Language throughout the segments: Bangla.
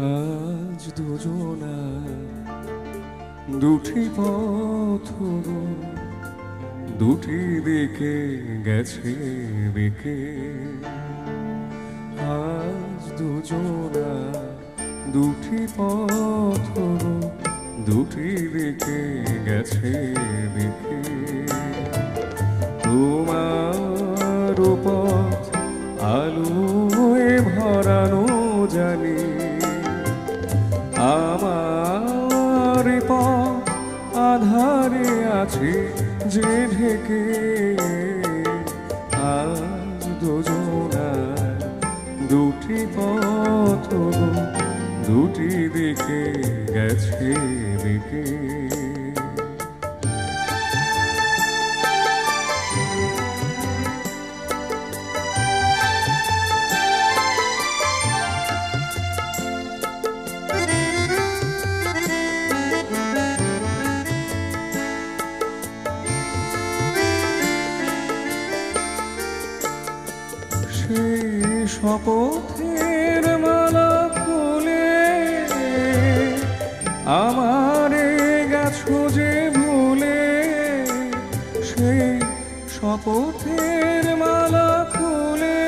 আজ দুজনা দুটি পথ দুটি দিকে গেছে বেঁকে। আজ দুজনা দুটি পথ দুটি দিকে গেছে বেঁকে। তোমার আমার পথ আধারে আছে যে ঢেকে আজ দুজনা দুটি পথ দুটি দিকে গেছে দিকে। শপথের মালা খুলে আমারে গেছো যে ভুলে, সেই শপথের মালা খুলে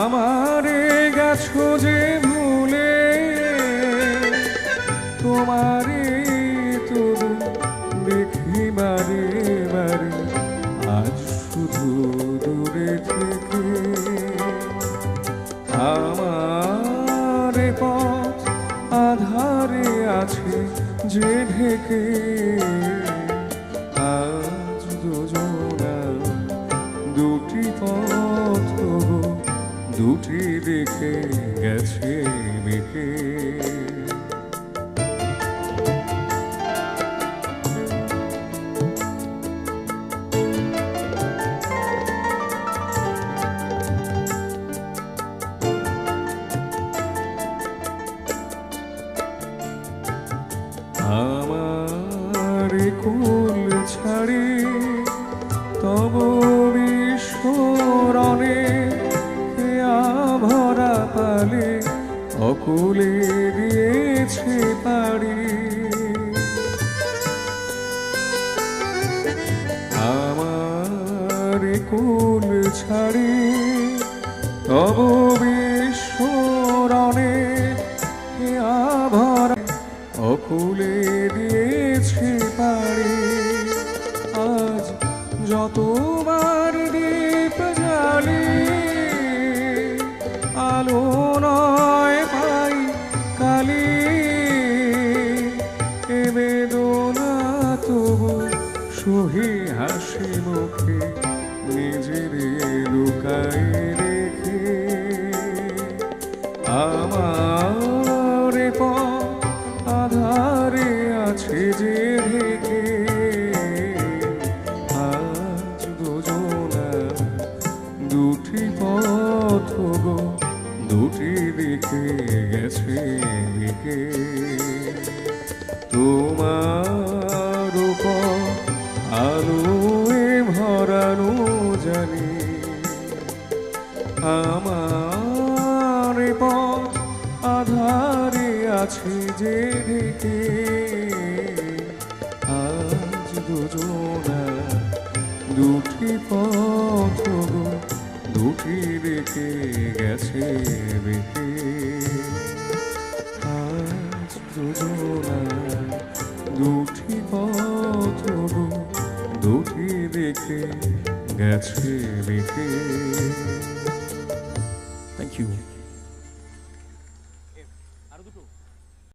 আমারে গেছো যে ভুলে, তোমারে আমার পথ আধারে আছে যে ঢেকে। আজ দুজনা দুটি পথ দুটি দেখে গেছে বেঁকে আমার কুল ছাড়ি, তব বিস্মরণে ভরা পালে, অকুলে দিয়েছে পাড়ি। আমার কুল ছাড়ি, তব বিস্মরণে অকুলে দিয়েছে পারে। আজ যতবার দীপ জ্বালি, আলো নয় পাই কালি। এ বেদনা তবু সহি হাসি মুখে, নিজের লুকাই রেখে। আমার দিকে গেছে দিকে তোমার পথ আলোয় ভরানো জানি আমার পথ আধারে আছে যে ঢেকে। আজ দুজনা দুটি পথ দুটি রেখে গেছে বেঁকে আজ দুজনায় দুটি পথ দুটি রেখে গেছে বেঁকে থ্যাংক ইউ